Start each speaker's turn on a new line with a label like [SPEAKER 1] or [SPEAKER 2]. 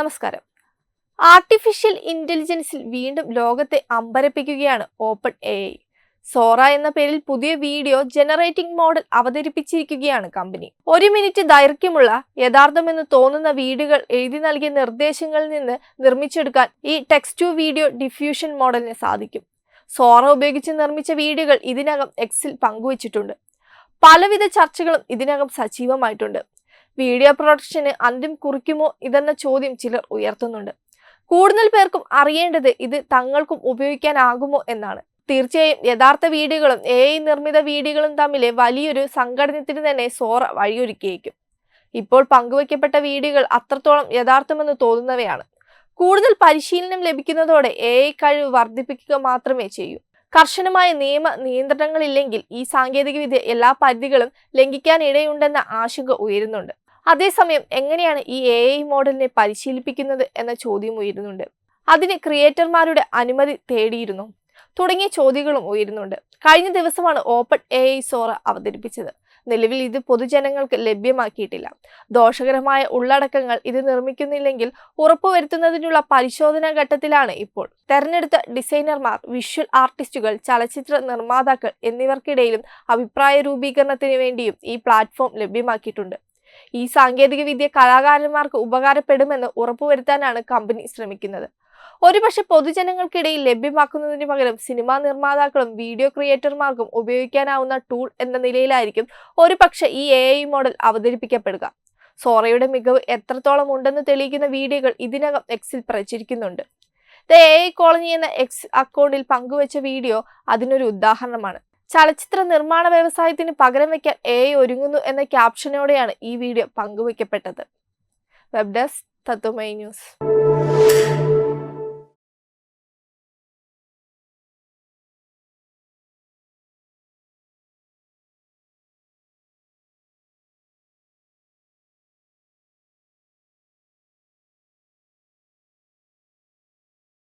[SPEAKER 1] നമസ്കാരം. ആർട്ടിഫിഷ്യൽ ഇന്റലിജൻസിൽ വീണ്ടും ലോകത്തെ അമ്പരപ്പിക്കുകയാണ് ഓപ്പൺ എ ഐ സോറ എന്ന പേരിൽ പുതിയ വീഡിയോ ജനറേറ്റിംഗ് മോഡൽ അവതരിപ്പിച്ചിരിക്കുകയാണ് കമ്പനി ഒരു മിനിറ്റ് ദൈർഘ്യമുള്ള യഥാർത്ഥമെന്ന് തോന്നുന്ന വീഡിയോകൾ എഴുതി നൽകിയ നിർദ്ദേശങ്ങളിൽ നിന്ന് നിർമ്മിച്ചെടുക്കാൻ ഈ ടെക്സ്റ്റ് ടു വീഡിയോ ഡിഫ്യൂഷൻ മോഡലിന് സാധിക്കും. സോറ ഉപയോഗിച്ച് നിർമ്മിച്ച വീഡിയോകൾ ഇതിനകം എക്സിൽ പങ്കുവച്ചിട്ടുണ്ട്. പലവിധ ചർച്ചകളും ഇതിനകം സജീവമായിട്ടുണ്ട്. വീഡിയോ പ്രൊഡക്ഷന് അന്ത്യം കുറിക്കുമോ ഇതെന്ന ചോദ്യം ചിലർ ഉയർത്തുന്നുണ്ട്. കൂടുതൽ പേർക്കും അറിയേണ്ടത് ഇത് തങ്ങൾക്കും ഉപയോഗിക്കാനാകുമോ എന്നാണ്. തീർച്ചയായും യഥാർത്ഥ വീഡിയോകളും എ ഐ നിർമ്മിത വീഡിയോകളും തമ്മിലെ വലിയൊരു സംഘടനത്തിന് തന്നെ സോറ വഴിയൊരുക്കിയേക്കും. ഇപ്പോൾ പങ്കുവയ്ക്കപ്പെട്ട വീഡിയോകൾ അത്രത്തോളം യഥാർത്ഥമെന്ന് തോന്നുന്നവയാണ്. കൂടുതൽ പരിശീലനം ലഭിക്കുന്നതോടെ എ ഐ കഴിവ് വർദ്ധിപ്പിക്കുക മാത്രമേ ചെയ്യൂ. കർശനമായ നിയമ നിയന്ത്രണങ്ങളില്ലെങ്കിൽ ഈ സാങ്കേതികവിദ്യ എല്ലാ പരിധികളും ലംഘിക്കാനിടയുണ്ടെന്ന ആശങ്ക ഉയരുന്നുണ്ട്. അതേസമയം എങ്ങനെയാണ് ഈ എ ഐ മോഡലിനെ പരിശീലിപ്പിക്കുന്നത് എന്ന ചോദ്യം ഉയരുന്നുണ്ട്. അതിന് ക്രിയേറ്റർമാരുടെ അനുമതി തേടിയിരുന്നു. തുടങ്ങിയ ചോദ്യങ്ങളും ഉയരുന്നുണ്ട്. കഴിഞ്ഞ ദിവസമാണ് ഓപ്പൺ എ ഐ സോറ അവതരിപ്പിച്ചത്. നിലവിൽ ഇത് പൊതുജനങ്ങൾക്ക് ലഭ്യമാക്കിയിട്ടില്ല. ദോഷകരമായ ഉള്ളടക്കങ്ങൾ ഇത് നിർമ്മിക്കുന്നില്ലെങ്കിൽ ഉറപ്പുവരുത്തുന്നതിനുള്ള പരിശോധനാ ഘട്ടത്തിലാണ് ഇപ്പോൾ. തെരഞ്ഞെടുത്ത ഡിസൈനർമാർ വിഷ്വൽ ആർട്ടിസ്റ്റുകൾ ചലച്ചിത്ര നിർമ്മാതാക്കൾ എന്നിവർക്കിടയിലും അഭിപ്രായ രൂപീകരണത്തിന് വേണ്ടിയും ഈ പ്ലാറ്റ്ഫോം ലഭ്യമാക്കിയിട്ടുണ്ട്. ഈ സാങ്കേതിക വിദ്യ കലാകാരന്മാർക്ക് ഉപകാരപ്പെടുമെന്ന് ഉറപ്പുവരുത്താനാണ് കമ്പനി ശ്രമിക്കുന്നത്. ഒരുപക്ഷെ പൊതുജനങ്ങൾക്കിടയിൽ ലഭ്യമാക്കുന്നതിന് പകരം സിനിമാ നിർമ്മാതാക്കളും വീഡിയോ ക്രിയേറ്റർമാർക്കും ഉപയോഗിക്കാനാവുന്ന ടൂൾ എന്ന നിലയിലായിരിക്കും ഒരുപക്ഷെ ഈ എ ഐ മോഡൽ അവതരിപ്പിക്കപ്പെടുക. സോറയുടെ മികവ് എത്രത്തോളം ഉണ്ടെന്ന് തെളിയിക്കുന്ന വീഡിയോകൾ ഇതിനകം എക്സിൽ പ്രചരിക്കുന്നുണ്ട്. ദ എ കോളനി എന്ന എക്സ് അക്കൗണ്ടിൽ പങ്കുവച്ച വീഡിയോ അതിനൊരു ഉദാഹരണമാണ്. ചലച്ചിത്ര നിർമ്മാണ വ്യവസായത്തിന് പകരം വയ്ക്കാൻ എ ഒരുങ്ങുന്നു എന്ന ക്യാപ്ഷനോടെയാണ് ഈ വീഡിയോ പങ്കുവയ്ക്കപ്പെട്ടത് വെബ് ഡെസ്ക് തത്വമൈ ന്യൂസ്